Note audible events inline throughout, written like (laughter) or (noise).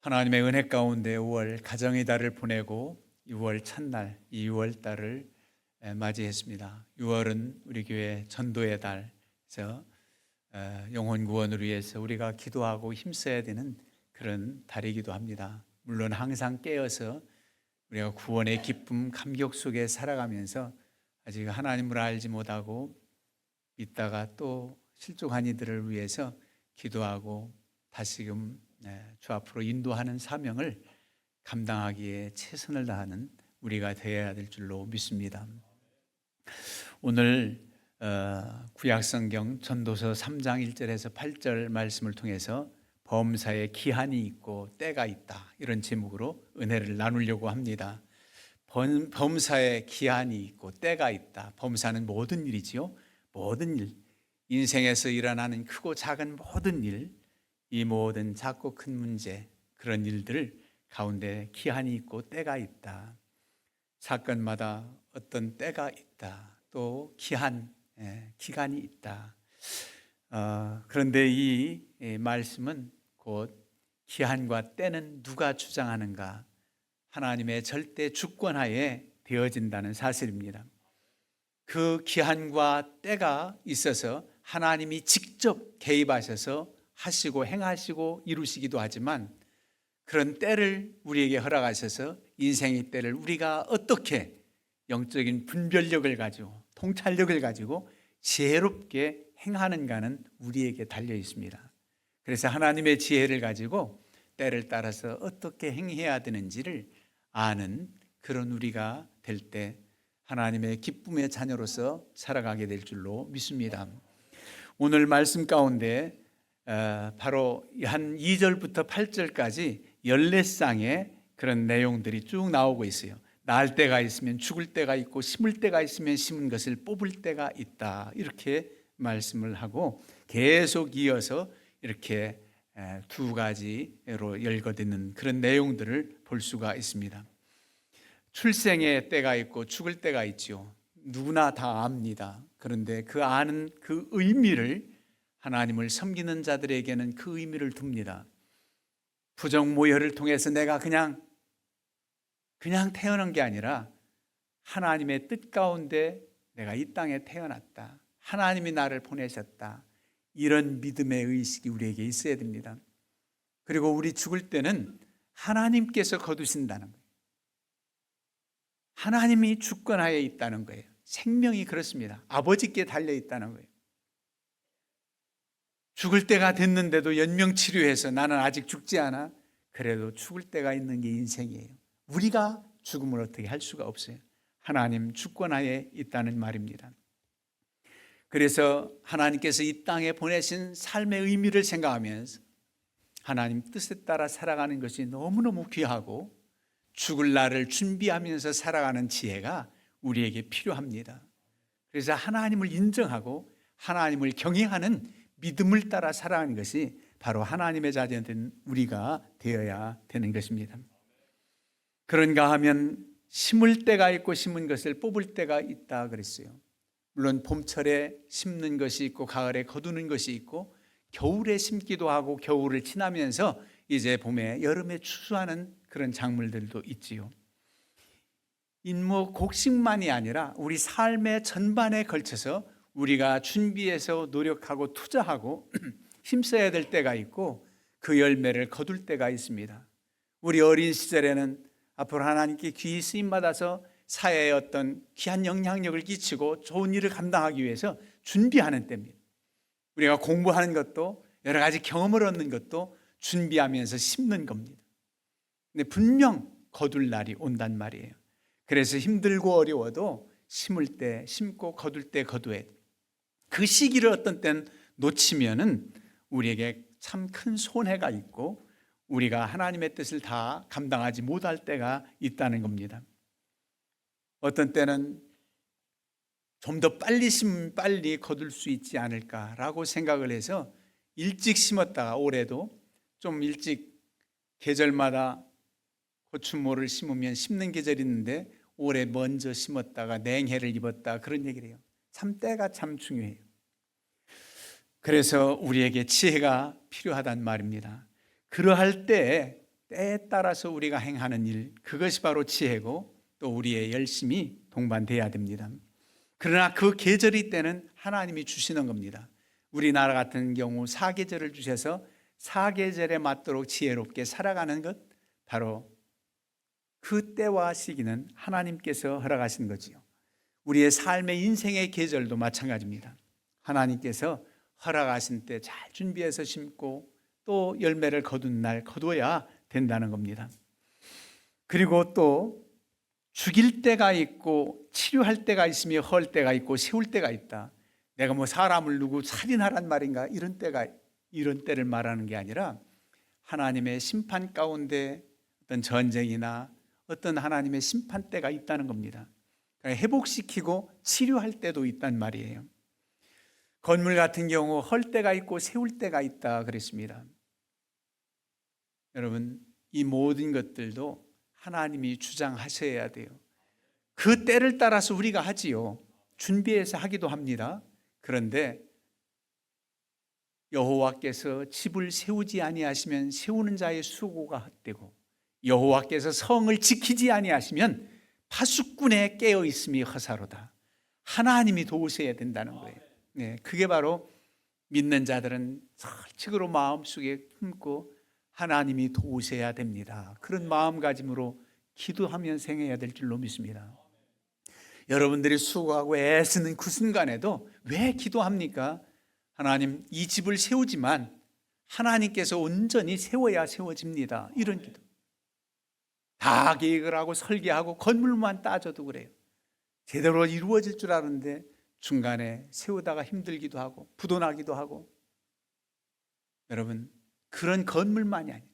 하나님의 은혜 가운데 5월 가정의 달을 보내고 6월 첫날 2월 달을 맞이했습니다. 6월은 우리 교회 전도의 달에서 어, 영혼 구원을 위해서 우리가 기도하고 힘써야 되는 그런 달이기도 합니다. 물론 항상 깨어서 우리가 구원의 기쁨, 감격 속에 살아가면서 아직 하나님을 알지 못하고 있다가 또 실족한 이들을 위해서 기도하고 다시금 네, 주 앞으로 인도하는 사명을 감당하기에 최선을 다하는 우리가 되어야 될 줄로 믿습니다. 오늘 어, 구약성경 전도서 3장 1절에서 8절 말씀을 통해서 범사에 기한이 있고 때가 있다 이런 제목으로 은혜를 나누려고 합니다. 범, 범사에 기한이 있고 때가 있다. 범사는 모든 일이지요. 모든 일, 인생에서 일어나는 크고 작은 모든 일, 이 모든 작고 큰 문제 그런 일들 가운데 기한이 있고 때가 있다. 사건마다 어떤 때가 있다. 또 기한, 예, 기간이 있다. 어, 그런데 이 말씀은 곧 기한과 때는 누가 주장하는가? 하나님의 절대 주권하에 되어진다는 사실입니다. 그 기한과 때가 있어서 하나님이 직접 개입하셔서 하시고 행하시고 이루시기도 하지만 그런 때를 우리에게 허락하셔서 인생의 때를 우리가 어떻게 영적인 분별력을 가지고 통찰력을 가지고 지혜롭게 행하는가는 우리에게 달려 있습니다. 그래서 하나님의 지혜를 가지고 때를 따라서 어떻게 행해야 되는지를 아는 그런 우리가 될 때 하나님의 기쁨의 자녀로서 살아가게 될 줄로 믿습니다. 오늘 말씀 가운데 어, 바로 한 2절부터 8절까지 14쌍의 그런 내용들이 쭉 나오고 있어요. 날 때가 있으면 죽을 때가 있고 심을 때가 있으면 심은 것을 뽑을 때가 있다. 이렇게 말씀을 하고 계속 이어서 이렇게 두 가지로 열거되는 그런 내용들을 볼 수가 있습니다. 출생의 때가 있고 죽을 때가 있지요. 누구나 다 압니다. 그런데 그 아는 그 의미를 하나님을 섬기는 자들에게는 그 의미를 둡니다. 부정 모혈을 통해서 내가 그냥 그냥 태어난 게 아니라 하나님의 뜻 가운데 내가 이 땅에 태어났다. 하나님이 나를 보내셨다. 이런 믿음의 의식이 우리에게 있어야 됩니다. 그리고 우리 죽을 때는 하나님께서 거두신다는 거예요. 하나님이 주권하에 있다는 거예요. 생명이 그렇습니다. 아버지께 달려 있다는 거예요. 죽을 때가 됐는데도 연명 치료해서 나는 아직 죽지 않아. 그래도 죽을 때가 있는 게 인생이에요. 우리가 죽음을 어떻게 할 수가 없어요. 하나님 주권하에 있다는 말입니다. 그래서 하나님께서 이 땅에 보내신 삶의 의미를 생각하면서 하나님 뜻에 따라 살아가는 것이 너무너무 귀하고 죽을 날을 준비하면서 살아가는 지혜가 우리에게 필요합니다. 그래서 하나님을 인정하고 하나님을 경외하는 믿음을 따라 살아가는 것이 바로 하나님의 자녀된 우리가 되어야 되는 것입니다. 그런가 하면 심을 때가 있고 심은 것을 뽑을 때가 있다 그랬어요. 물론 봄철에 심는 것이 있고 가을에 거두는 것이 있고 겨울에 심기도 하고 겨울을 지나면서 이제 봄에 여름에 추수하는 그런 작물들도 있지요. 인모 곡식만이 아니라 우리 삶의 전반에 걸쳐서 우리가 준비해서 노력하고 투자하고 (clears throat) 힘써야 될 때가 있고 그 열매를 거둘 때가 있습니다. 우리 어린 시절에는 앞으로 하나님께 귀히 쓰임 받아서 사회에 어떤 귀한 영향력을 끼치고 좋은 일을 감당하기 위해서 준비하는 때입니다. 우리가 공부하는 것도 여러 가지 경험을 얻는 것도 준비하면서 심는 겁니다. 근데 분명 거둘 날이 온단 말이에요. 그래서 힘들고 어려워도 심을 때 심고 거둘 때 돼. 그 시기를 어떤 때는 놓치면은 우리에게 참 큰 손해가 있고 우리가 하나님의 뜻을 다 감당하지 못할 때가 있다는 겁니다. 어떤 때는 좀 더 빨리 심 빨리 거둘 수 있지 않을까라고 생각을 해서 일찍 심었다가 올해도 좀 일찍 계절마다 고추모를 심으면 심는 계절이 있는데 올해 먼저 심었다가 냉해를 입었다 그런 얘기를 해요. 참 때가 참 중요해요. 그래서 우리에게 지혜가 필요하단 말입니다. 그러할 때 때에 따라서 우리가 행하는 일, 그것이 바로 지혜고 또 우리의 열심이 동반돼야 됩니다. 그러나 그 계절이 때는 하나님이 주시는 겁니다. 우리나라 같은 경우 사계절을 주셔서 사계절에 맞도록 지혜롭게 살아가는 것 바로 그 때와 시기는 하나님께서 허락하신 거지요. 우리의 삶의 인생의 계절도 마찬가지입니다. 하나님께서 허락하신 때 잘 준비해서 심고 또 열매를 거둔 날 거둬야 된다는 겁니다. 그리고 또 죽일 때가 있고 치료할 때가 있으며 헐 때가 있고 세울 때가 있다. 내가 뭐 사람을 누구 살인하란 말인가 이런 때가 이런 때를 말하는 게 아니라 하나님의 심판 가운데 어떤 전쟁이나 어떤 하나님의 심판 때가 있다는 겁니다. 그러니까 회복시키고 치료할 때도 있단 말이에요. 건물 같은 경우 헐 때가 있고 세울 때가 있다 그랬습니다. 여러분 이 모든 것들도 하나님이 주장하셔야 돼요. 그 때를 따라서 우리가 하지요. 준비해서 하기도 합니다. 그런데 여호와께서 집을 세우지 아니하시면 세우는 자의 수고가 헛되고 여호와께서 성을 지키지 아니하시면 파수꾼에 깨어 있음이 허사로다. 하나님이 도우셔야 된다는 거예요. 네, 그게 바로 믿는 자들은 솔직으로 마음속에 품고 하나님이 도우셔야 됩니다. 그런 마음가짐으로 기도하면 생해야 될 줄로 믿습니다. 여러분들이 수고하고 애쓰는 그 순간에도 왜 기도합니까? 하나님 이 집을 세우지만 하나님께서 온전히 세워야 세워집니다. 이런 기도. 다 계획을 하고 설계하고 건물만 따져도 그래요. 제대로 이루어질 줄 아는데 중간에 세우다가 힘들기도 하고 부도나기도 하고 여러분 그런 건물만이 아니에요.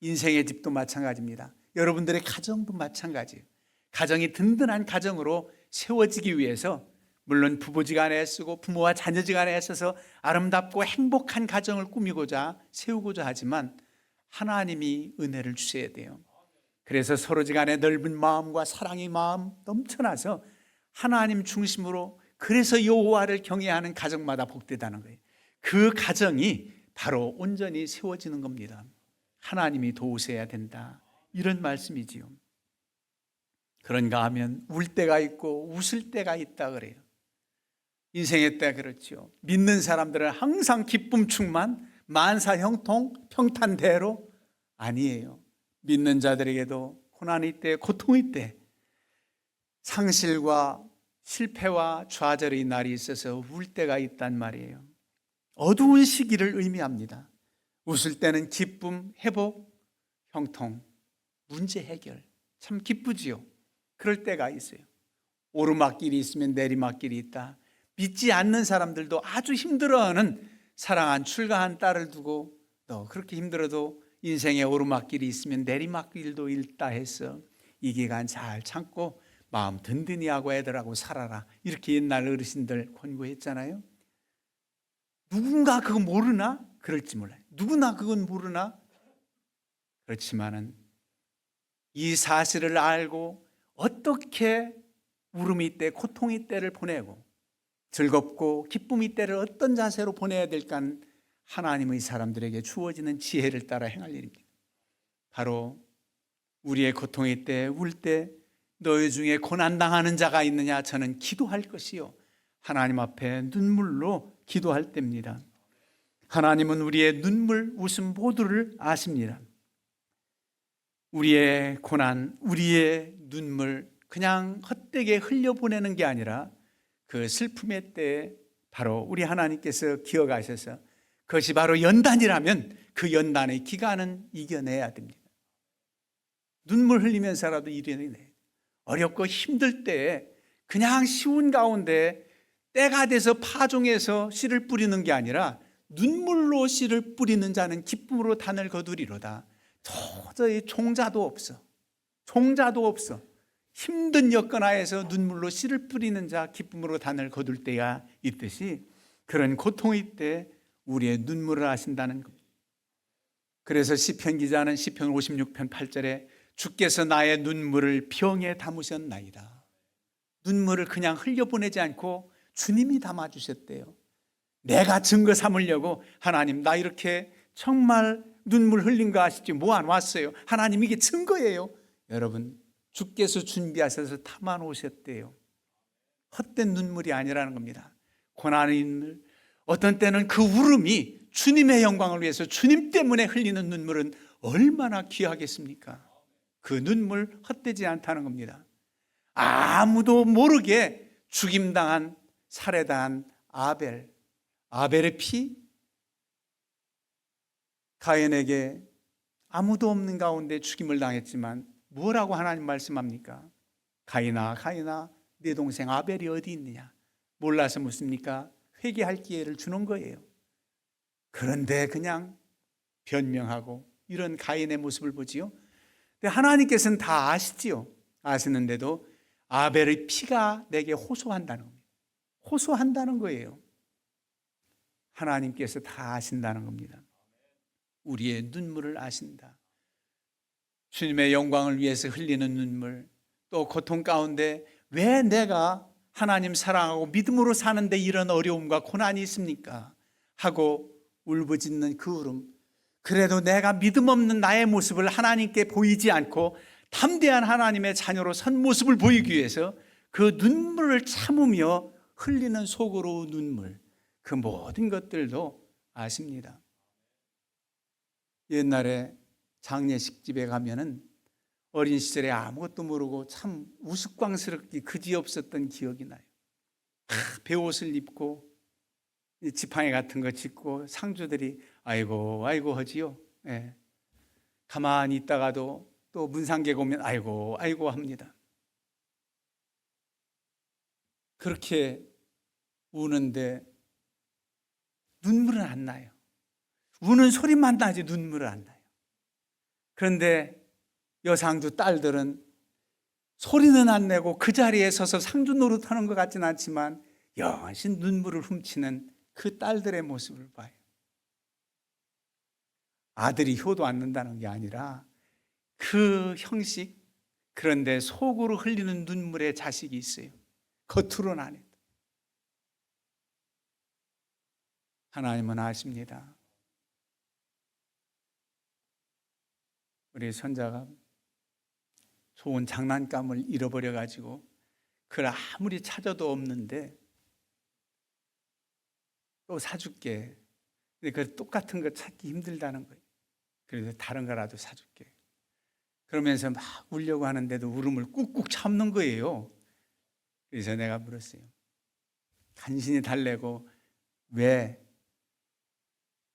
인생의 집도 마찬가지입니다. 여러분들의 가정도 마찬가지예요. 가정이 든든한 가정으로 세워지기 위해서 물론 부부지간에 쓰고 부모와 자녀지간에 애써서 아름답고 행복한 가정을 꾸미고자 세우고자 하지만 하나님이 은혜를 주셔야 돼요. 그래서 서로지간에 넓은 마음과 사랑의 마음 넘쳐나서 하나님 중심으로 그래서 여호와를 경외하는 가정마다 복되다는 거예요. 그 가정이 바로 온전히 세워지는 겁니다. 하나님이 도우셔야 된다. 이런 말씀이지요. 그런가 하면 울 때가 있고 웃을 때가 있다 그래요. 인생의 때 그렇죠. 믿는 사람들은 항상 기쁨 충만, 만사 형통, 평탄대로 아니에요. 믿는 자들에게도 고난의 때, 고통의 때, 상실과 실패와 좌절의 날이 있어서 울 때가 있단 말이에요. 어두운 시기를 의미합니다. 웃을 때는 기쁨, 회복, 형통, 문제 해결. 참 기쁘지요. 그럴 때가 있어요. 오르막길이 있으면 내리막길이 있다. 믿지 않는 사람들도 아주 힘들어하는 사랑한 출가한 딸을 두고 너 그렇게 힘들어도 인생의 오르막길이 있으면 내리막길도 있다 해서 이 기간 잘 참고 마음 든든히 하고 애들하고 살아라. 이렇게 옛날 어르신들 권고했잖아요. 누군가 그거 모르나? 그럴지 몰라요. 누구나 그건 모르나? 그렇지만은 이 사실을 알고 어떻게 울음이 때, 고통이 때를 보내고 즐겁고 기쁨이 때를 어떤 자세로 보내야 될까는 하나님의 사람들에게 주어지는 지혜를 따라 행할 일입니다. 바로 우리의 고통의 때, 울 때, 너희 중에 고난당하는 자가 있느냐? 저는 기도할 것이요. 하나님 앞에 눈물로 기도할 때입니다. 하나님은 우리의 눈물, 웃음 모두를 아십니다. 우리의 고난, 우리의 눈물 그냥 헛되게 흘려보내는 게 아니라 그 슬픔의 때에 바로 우리 하나님께서 기억하셔서 그것이 바로 연단이라면 그 연단의 기간은 이겨내야 됩니다. 눈물 흘리면서라도 이겨내. 어렵고 힘들 때에 그냥 쉬운 가운데 때가 돼서 파종해서 씨를 뿌리는 게 아니라 눈물로 씨를 뿌리는 자는 기쁨으로 단을 거두리로다. 도저히 종자도 없어. 종자도 없어. 힘든 여건하에서 눈물로 씨를 뿌리는 자 기쁨으로 단을 거둘 때가 있듯이 그런 고통의 때 우리의 눈물을 아신다는 겁니다. 그래서 시편 기자는 시편 56편 8절에 주께서 나의 눈물을 병에 담으셨나이다. 눈물을 그냥 흘려보내지 않고 주님이 담아주셨대요. 내가 증거 삼으려고 하나님 나 이렇게 정말 눈물 흘린 거 아시죠? 모아 놨어요. 하나님 이게 증거예요. 여러분, 주께서 준비하셔서 담아 놓으셨대요. 헛된 눈물이 아니라는 겁니다. 고난의 눈물. 어떤 때는 그 울음이 주님의 영광을 위해서 주님 때문에 흘리는 눈물은 얼마나 귀하겠습니까? 그 눈물 헛되지 않다는 겁니다. 아무도 모르게 죽임당한 살해당한 아벨. 아벨의 피 가인에게 아무도 없는 가운데 죽임을 당했지만 뭐라고 하나님 말씀합니까? 가인아 가인아 내 동생 아벨이 어디 있느냐? 몰라서 묻습니까? 회개할 기회를 주는 거예요. 그런데 그냥 변명하고 이런 가인의 모습을 보지요. 하나님께서는 다 아시지요. 아시는데도 아벨의 피가 내게 호소한다는 겁니다. 호소한다는 거예요. 하나님께서 다 아신다는 겁니다. 우리의 눈물을 아신다. 주님의 영광을 위해서 흘리는 눈물, 또 고통 가운데 왜 내가 하나님 사랑하고 믿음으로 사는데 이런 어려움과 고난이 있습니까? 하고 울부짖는 그 울음. 그래도 내가 믿음 없는 나의 모습을 하나님께 보이지 않고 담대한 하나님의 자녀로 선 모습을 보이기 위해서 그 눈물을 참으며 흘리는 속으로 눈물. 그 모든 것들도 아십니다. 옛날에 장례식 집에 가면은 어린 시절에 아무것도 모르고 참 우스꽝스럽게 그지없었던 기억이 나요. 아, 배옷을 입고 이 지팡이 같은 거 짚고 상주들이 아이고 아이고 하지요. 예. 가만히 있다가도 또 문상객 오면 아이고 아이고 합니다. 그렇게 우는데 눈물은 안 나요. 우는 소리만 나지 눈물은 안 나요. 그런데 여상주 딸들은 소리는 안 내고 그 자리에 서서 상주 노릇하는 것 같지는 않지만 여신 눈물을 훔치는 그 딸들의 모습을 봐요. 아들이 효도 않는다는 게 아니라 그 형식 그런데 속으로 흘리는 눈물의 자식이 있어요. 겉으로는 안 해도. 하나님은 아십니다. 우리 손자가 좋은 장난감을 잃어버려 가지고 그걸 아무리 찾아도 없는데 또 사줄게. 근데 그 똑같은 거 찾기 힘들다는 거예요. 그래서 다른 거라도 사줄게. 그러면서 막 울려고 하는데도 울음을 꾹꾹 참는 거예요. 그래서 내가 물었어요. 간신히 달래고 왜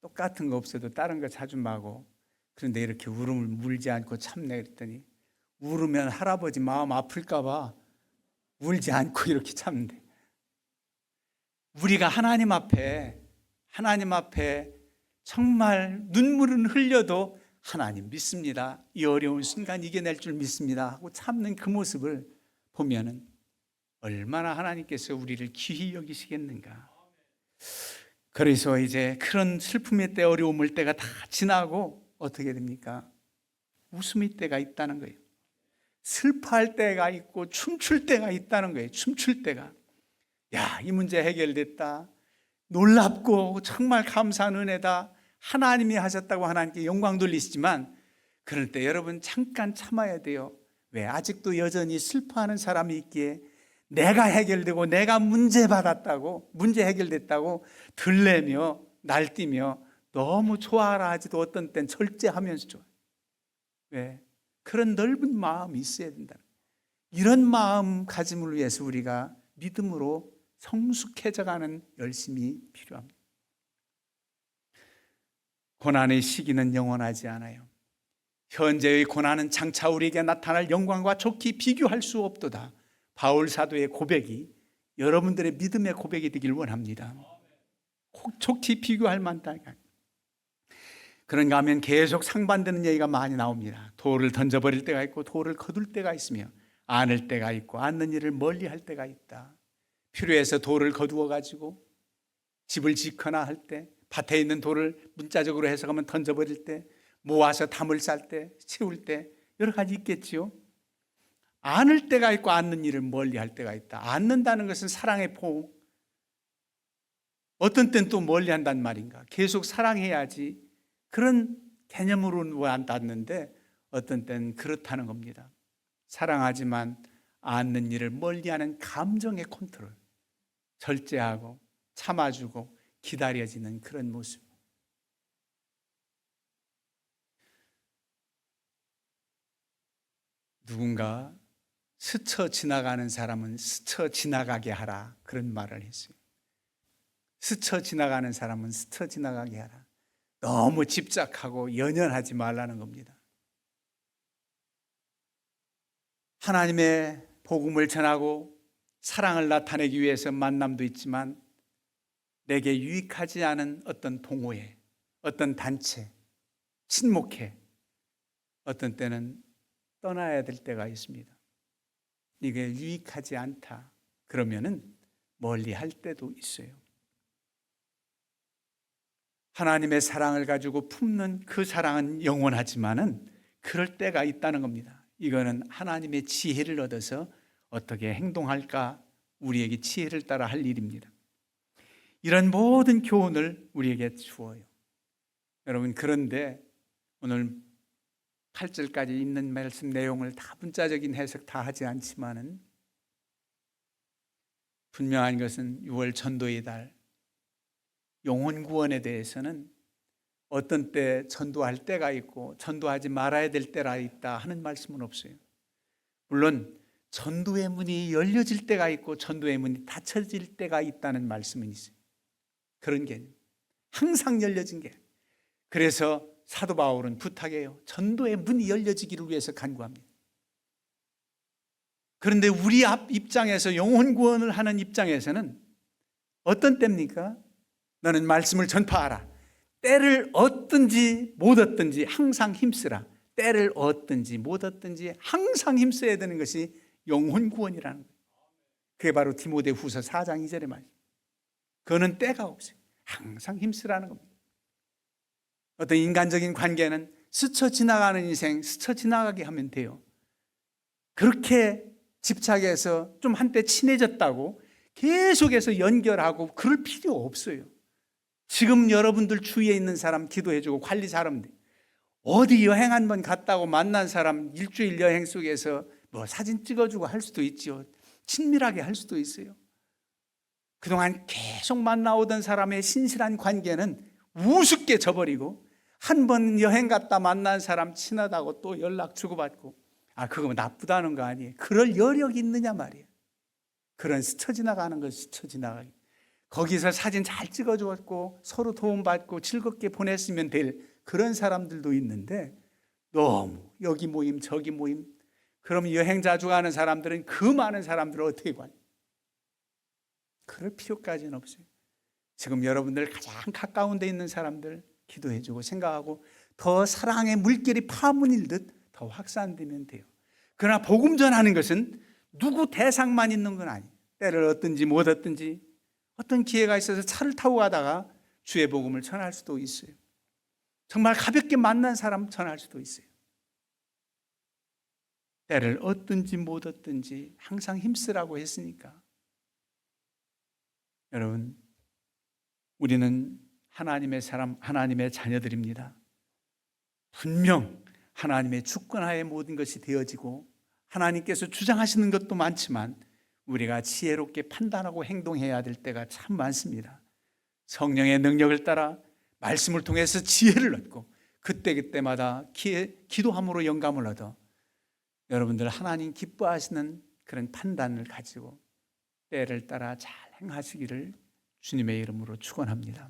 똑같은 거 없어도 다른 거 사준 마고 그런데 이렇게 울음을 물지 않고 참내 그랬더니 울으면 할아버지 마음 아플까봐 울지 않고 이렇게 참는데 우리가 하나님 앞에 하나님 앞에 정말 눈물은 흘려도 하나님 믿습니다. 이 어려운 순간 이겨낼 줄 믿습니다. 하고 참는 그 모습을 보면은 얼마나 하나님께서 우리를 귀히 여기시겠는가. 그래서 이제 그런 슬픔의 때, 어려움을 때가 다 지나고 어떻게 됩니까? 웃음의 때가 있다는 거예요. 슬퍼할 때가 있고 춤출 때가 있다는 거예요. 춤출 때가. 야, 이 문제 해결됐다. 놀랍고 정말 감사한 은혜다. 하나님이 하셨다고 하나님께 영광 돌리시지만 그럴 때 여러분 잠깐 참아야 돼요. 왜? 아직도 여전히 슬퍼하는 사람이 있기에 내가 해결되고 내가 문제 받았다고 문제 해결됐다고 들레며 날뛰며 너무 좋아라 하지도 어떤 땐 절제하면서 좋아. 왜? 그런 넓은 마음이 있어야 된다. 이런 마음 가짐을 위해서 우리가 믿음으로 성숙해져가는 열심이 필요합니다. 고난의 시기는 영원하지 않아요. 현재의 고난은 장차 우리에게 나타날 영광과 좋게 비교할 수 없도다. 바울 사도의 고백이 여러분들의 믿음의 고백이 되길 원합니다. 좋게 비교할 만다. 그런가 하면 계속 상반되는 얘기가 많이 나옵니다. 돌을 던져버릴 때가 있고 돌을 거둘 때가 있으며 안을 때가 있고 안는 일을 멀리 할 때가 있다. 필요해서 돌을 거두어 가지고 집을 짓거나 할 때, 밭에 있는 돌을 문자적으로 해석하면 던져버릴 때, 모아서 담을 쌀 때, 채울 때 여러 가지 있겠지요. 안을 때가 있고 안는 일을 멀리 할 때가 있다. 안는다는 것은 사랑의 포. 어떤 땐 또 멀리 한단 말인가. 계속 사랑해야지. 그런 개념으로는 와닿는데 어떤 때는 그렇다는 겁니다. 사랑하지만 않는 일을 멀리하는 감정의 컨트롤, 절제하고 참아주고 기다려지는 그런 모습. 누군가 스쳐 지나가는 사람은 스쳐 지나가게 하라 그런 말을 했어요. 스쳐 지나가는 사람은 스쳐 지나가게 하라. 너무 집착하고 연연하지 말라는 겁니다. 하나님의 복음을 전하고 사랑을 나타내기 위해서 만남도 있지만 내게 유익하지 않은 어떤 동호회, 어떤 단체, 친목회, 어떤 때는 떠나야 될 때가 있습니다. 이게 유익하지 않다. 그러면은 멀리 할 때도 있어요. 하나님의 사랑을 가지고 품는 그 사랑은 영원하지만은 그럴 때가 있다는 겁니다. 이거는 하나님의 지혜를 얻어서 어떻게 행동할까 우리에게 지혜를 따라 할 일입니다. 이런 모든 교훈을 우리에게 주어요. 여러분 그런데 오늘 8절까지 있는 말씀 내용을 다 문자적인 해석 다 하지 않지만은 분명한 것은 6월 전도의 달 영혼 구원에 대해서는 어떤 때 전도할 때가 있고 전도하지 말아야 될 때가 있다 하는 말씀은 없어요. 물론 전도의 문이 열려질 때가 있고 전도의 문이 닫혀질 때가 있다는 말씀은 있어요. 그런 개념. 항상 열려진 게. 그래서 사도 바울은 부탁해요. 전도의 문이 열려지기를 위해서 간구합니다. 그런데 우리 앞 입장에서 영혼 구원을 하는 입장에서는 어떤 때입니까? 너는 말씀을 전파하라. 때를 얻든지 못 얻든지 항상 힘쓰라. 때를 얻든지 못 얻든지 항상 힘써야 되는 것이 영혼 구원이라는 거예요. 그게 바로 디모데 후서 4장 2절의 말. 그거는 때가 없어요. 항상 힘쓰라는 겁니다. 어떤 인간적인 관계는 스쳐 지나가는 인생, 스쳐 지나가게 하면 돼요. 그렇게 집착해서 좀 한때 친해졌다고 계속해서 연결하고 그럴 필요 없어요. 지금 여러분들 주위에 있는 사람 기도해주고 관리 돼. 어디 여행 한 번 갔다고 만난 사람 일주일 여행 속에서 뭐 사진 찍어주고 할 수도 있지요. 친밀하게 할 수도 있어요. 그동안 계속 만나오던 사람의 신실한 관계는 우습게 져버리고 한 번 여행 갔다 만난 사람 친하다고 또 연락 주고받고 아 그거 나쁘다는 거 아니에요. 그럴 여력이 있느냐 말이에요. 그런 스쳐 지나가는 거 스쳐 지나가기. 거기서 사진 잘 찍어주었고 서로 도움받고 즐겁게 보냈으면 될 그런 사람들도 있는데 너무 여기 모임 저기 모임 그럼 여행 자주 가는 사람들은 그 많은 사람들을 어떻게 관? 그럴 필요까지는 없어요. 지금 여러분들 가장 가까운 데 있는 사람들 기도해주고 생각하고 더 사랑의 물결이 파문일 듯 더 확산되면 돼요. 그러나 복음 전하는 것은 누구 대상만 있는 건 아니에요. 때를 얻든지 못 얻든지 어떤 기회가 있어서 차를 타고 가다가 주의 복음을 전할 수도 있어요. 정말 가볍게 만난 사람 전할 수도 있어요. 때를 얻든지 못 얻든지 항상 힘쓰라고 했으니까. 여러분, 우리는 하나님의 사람, 하나님의 자녀들입니다. 분명 하나님의 주권하에 모든 것이 되어지고 하나님께서 주장하시는 것도 많지만 우리가 지혜롭게 판단하고 행동해야 될 때가 참 많습니다. 성령의 능력을 따라 말씀을 통해서 지혜를 얻고 그때그때마다 기, 기도함으로 영감을 얻어 여러분들 하나님 기뻐하시는 그런 판단을 가지고 때를 따라 잘 행하시기를 주님의 이름으로 축원합니다.